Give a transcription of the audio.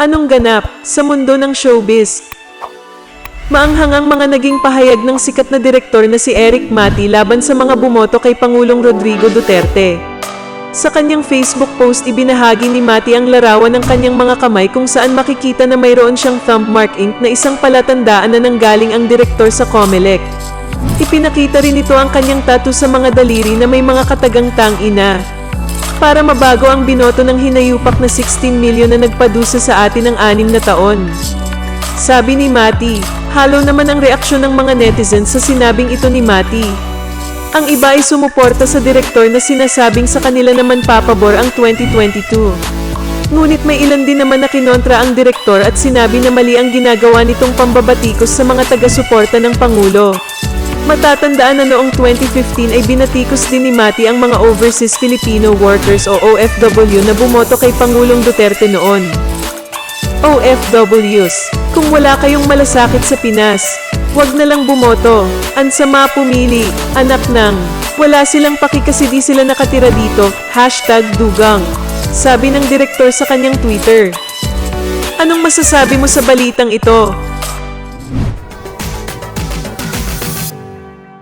Anong ganap sa mundo ng showbiz? Maanghang ang mga naging pahayag ng sikat na direktor na si Eric Mati laban sa mga bumoto kay Pangulong Rodrigo Duterte. Sa kanyang Facebook post ibinahagi ni Mati ang larawan ng kanyang mga kamay kung saan makikita na mayroon siyang thumb mark ink na isang palatandaan na nanggaling ang direktor sa Comelec. Ipinakita rin ito ang kanyang tattoo sa mga daliri na may mga katagang tang ina. Para mabago ang binoto ng hinayupak na 16 milyon na nagpadusa sa atin ng anim na taon. Sabi ni Mati, halo naman ang reaksyon ng mga netizens sa sinabing ito ni Mati. Ang iba ay sumuporta sa direktor na sinasabing sa kanila naman papabor ang 2022. Ngunit may ilan din naman na kinontra ang direktor at sinabi na mali ang ginagawa nitong pambabatikos sa mga taga-suporta ng Pangulo. Matatandaan na noong 2015 ay binatikos din ni Mati ang mga overseas Filipino workers o OFW na bumoto kay Pangulong Duterte noon. OFWs, kung wala kayong malasakit sa Pinas, wag na lang bumoto. Ansama pumili, anak ng. Wala silang paki kasi di sila nakatira dito. Hashtag dugang. Sabi ng direktor sa kanyang Twitter. Anong masasabi mo sa balitang ito?